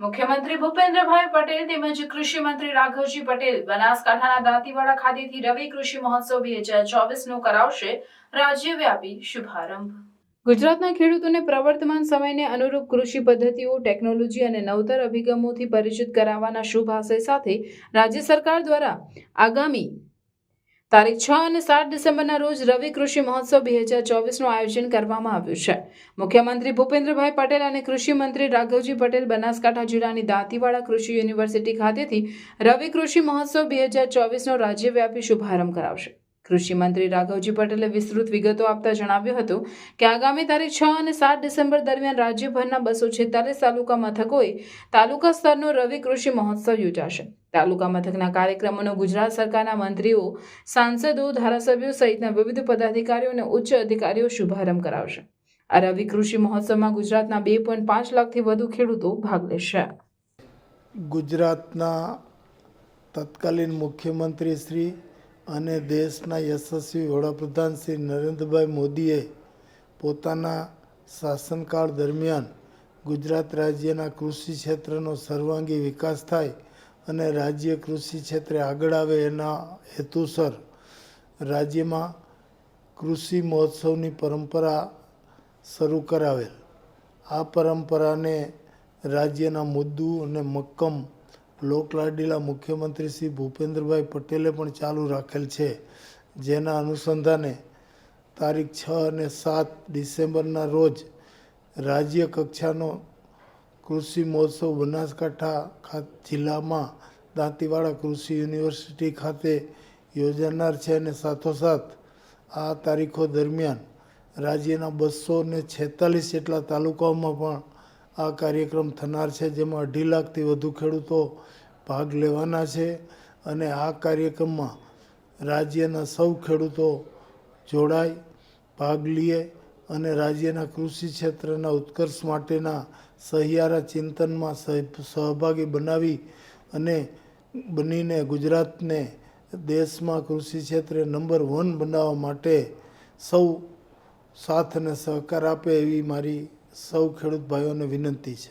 મુખ્યમંત્રી ભૂપેન્દ્રભાઈ પટેલ તેમજ કૃષિ મંત્રી રાઘવજી પટેલ બનાસકાંઠાના દાંતીવાડા ખાતેથી રવિ કૃષિ મહોત્સવ બે હજાર ચોવીસનો કરાવશે રાજ્યવ્યાપી શુભારંભ. ગુજરાતના ખેડૂતોને પ્રવર્તમાન સમયને અનુરૂપ કૃષિ પદ્ધતિઓ, ટેકનોલોજી અને નવતર અભિગમોથી પરિચિત કરાવવાના શુભ આશય સાથે રાજ્ય સરકાર દ્વારા આગામી તારીખ છ અને સાત ડિસેમ્બરના રોજ રવિ કૃષિ મહોત્સવ બે હજાર ચોવીસનું આયોજન કરવામાં આવ્યું છે. મુખ્યમંત્રી ભૂપેન્દ્રભાઈ પટેલ અને કૃષિ મંત્રી રાઘવજી પટેલ બનાસકાંઠા જિલ્લાની દાંતીવાડા કૃષિ યુનિવર્સિટી ખાતેથી રવિ કૃષિ મહોત્સવ બે હજાર ચોવીસનો રાજ્યવ્યાપી શુભારંભ કરાવશે. કૃષિ મંત્રી રાઘવજી પટેલે વિસ્તૃત વિગતો આપતા જણાવ્યું હતું કે આગામી તારીખ છ અને સાત ડિસેમ્બર દરમિયાન રાજ્યભરના બસો છેતાલીસ તાલુકા મથકોએ તાલુકા સ્તરનો રવિ કૃષિ મહોત્સવ યોજાશે. તાલુકા મથકના કાર્યક્રમોનો ગુજરાત સરકારના મંત્રીઓ, સાંસદો, ધારાસભ્યો સહિતના વિવિધ પદાધિકારીઓ અને ઉચ્ચ અધિકારીઓ શુભારંભ કરાવશે. આ રવિ કૃષિ મહોત્સવમાં ગુજરાતના બે પોઈન્ટ પાંચ લાખથી વધુ ખેડૂતો ભાગ લેશે. ગુજરાતના તત્કાલીન મુખ્યમંત્રી શ્રી અને દેશના યશસ્વી વડાપ્રધાન શ્રી નરેન્દ્રભાઈ મોદીએ પોતાના શાસનકાળ દરમિયાન ગુજરાત રાજ્યના કૃષિ ક્ષેત્રનો સર્વાંગી વિકાસ થાય અને રાજ્ય કૃષિ ક્ષેત્રે આગળ આવે એના હેતુસર રાજ્યમાં કૃષિ મહોત્સવની પરંપરા શરૂ કરાવેલ. આ પરંપરાને રાજ્યના મુદ્દુ અને મક્કમ લોકલાડીલા મુખ્યમંત્રી શ્રી ભૂપેન્દ્રભાઈ પટેલે પણ ચાલુ રાખેલ છે. જેના અનુસંધાને તારીખ છ અને સાત ડિસેમ્બરના રોજ રાજ્ય કક્ષાનો કૃષિ મહોત્સવ બનાસકાંઠા જિલ્લામાં દાંતીવાડા કૃષિ યુનિવર્સિટી ખાતે યોજાનાર છે અને સાથોસાથ આ તારીખો દરમિયાન રાજ્યના બસો ને છેતાલીસ જેટલા તાલુકાઓમાં પણ આ કાર્યક્રમ થનાર છે, જેમાં અઢી લાખથી વધુ ખેડૂતો ભાગ લેવાના છે અને આ કાર્યક્રમમાં રાજ્યના સૌ ખેડૂતો જોડાય ભાગ લે અને રાજ્યના કૃષિ ક્ષેત્રના ઉત્કર્ષ માટેના સહિયારા ચિંતનમાં સહ- સહભાગી બનાવી અને બનીને ગુજરાતને દેશમાં કૃષિ ક્ષેત્રે નંબર વન બનાવવા માટે સૌ સાથ અને સહકાર આપે એવી મારી સૌ ખેડૂત ભાઈઓને વિનંતી છે.